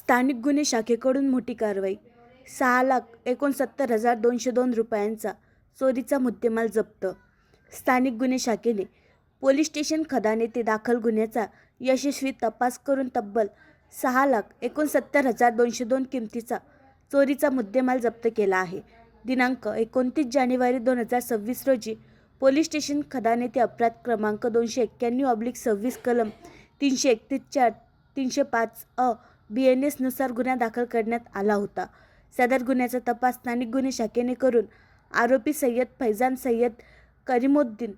स्थानिक गुन्हे शाखेकडून मोठी कारवाई. सहा लाख एकोणसत्तर हजार दोनशे दोन रुपयांचा चोरीचा मुद्देमाल जप्त. स्थानिक गुन्हे शाखेने पोलीस स्टेशन खदान येथे दाखल गुन्ह्याचा यशस्वी तपास करून तब्बल सहा लाख एकोणसत्तर हजार दोनशे दोन किमतीचा चोरीचा मुद्देमाल जप्त केला आहे. दिनांक एकोणतीस जानेवारी दोन हजार सव्वीस रोजी पोलीस स्टेशन खदान येथे अपराध क्रमांक दोनशे एक्क्याण्णव ऑब्लिक सव्वीस कलम तीनशे एकतीस चार तीनशे पाच अ बी एन एसनुसार गुन्हा दाखल करण्यात आला होता. सदर गुन्ह्याचा तपास स्थानिक गुन्हे शाखेने करून आरोपी सय्यद फैजान सय्यद करीमुद्दीन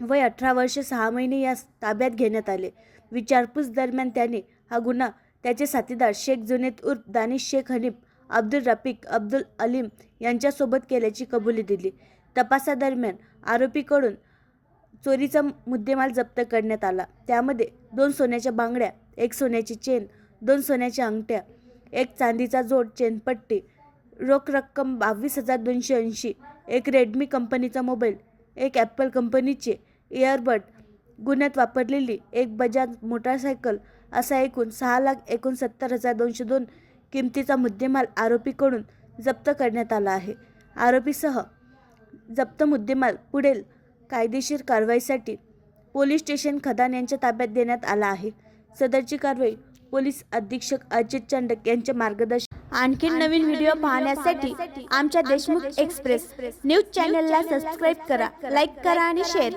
वय अठरा वर्ष सहा महिने यास ताब्यात घेण्यात आले. विचारपूस दरम्यान त्याने हा गुन्हा त्याचे साथीदार शेख जुनेद उर्फ दानिश शेख हनीफ अब्दुल रफिक अब्दुल अलीम यांच्यासोबत केल्याची कबुली दिली. तपासादरम्यान आरोपीकडून चोरीचा मुद्देमाल जप्त करण्यात आला. त्यामध्ये दोन सोन्याच्या बांगड्या एक सोन्याची चेन दोन सोन्याच्या अंगठ्या एक चांदीचा जोड चेनपट्टी रोख रक्कम बावीस हजार दोनशे ऐंशी एक रेडमी कंपनीचा मोबाईल एक ॲपल कंपनीचे इयरबड गुन्ह्यात वापरलेली एक बजाज मोटारसायकल असा एकूण सहा लाख एकोणसत्तर हजार दोनशे दोन किमतीचा मुद्देमाल आरोपीकडून जप्त करण्यात आला आहे. आरोपीसह जप्त मुद्देमाल पुढील कायदेशीर कारवाईसाठी पोलीस स्टेशन खदान यांच्या ताब्यात देण्यात आला आहे. सदरची कारवाई पोलीस अधीक्षक अजित चंडक यांच्या मार्गदर्शन आणखी नवीन व्हिडिओ पाहण्यासाठी आमच्या देशमुख एक्सप्रेस न्यूज चॅनलला सबस्क्राईब करा लाईक करा आणि शेअर करा.